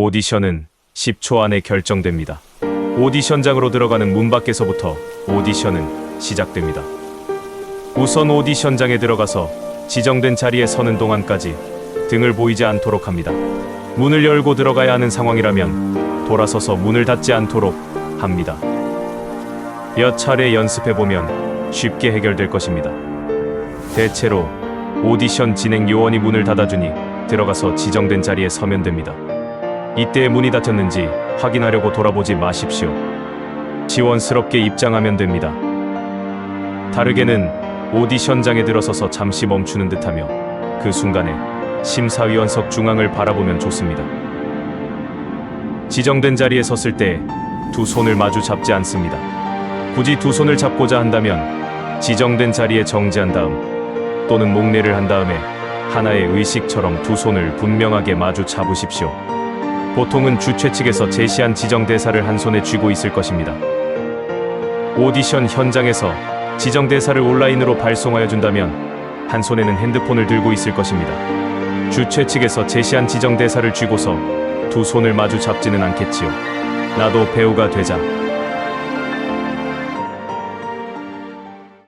오디션은 10초 안에 결정됩니다. 오디션장으로 들어가는 문 밖에서부터 오디션은 시작됩니다. 우선 오디션장에 들어가서 지정된 자리에 서는 동안까지 등을 보이지 않도록 합니다. 문을 열고 들어가야 하는 상황이라면 돌아서서 문을 닫지 않도록 합니다. 몇 차례 연습해 보면 쉽게 해결될 것입니다. 대체로 오디션 진행 요원이 문을 닫아주니 들어가서 지정된 자리에 서면 됩니다. 이때 문이 닫혔는지 확인하려고 돌아보지 마십시오. 지원스럽게 입장하면 됩니다. 다르게는 오디션장에 들어서서 잠시 멈추는 듯하며 그 순간에 심사위원석 중앙을 바라보면 좋습니다. 지정된 자리에 섰을 때 두 손을 마주 잡지 않습니다. 굳이 두 손을 잡고자 한다면 지정된 자리에 정지한 다음 또는 목례를 한 다음에 하나의 의식처럼 두 손을 분명하게 마주 잡으십시오. 보통은 주최 측에서 제시한 지정 대사를 한 손에 쥐고 있을 것입니다. 오디션 현장에서 지정 대사를 온라인으로 발송하여 준다면 한 손에는 핸드폰을 들고 있을 것입니다. 주최 측에서 제시한 지정 대사를 쥐고서 두 손을 마주 잡지는 않겠지요. 나도 배우가 되자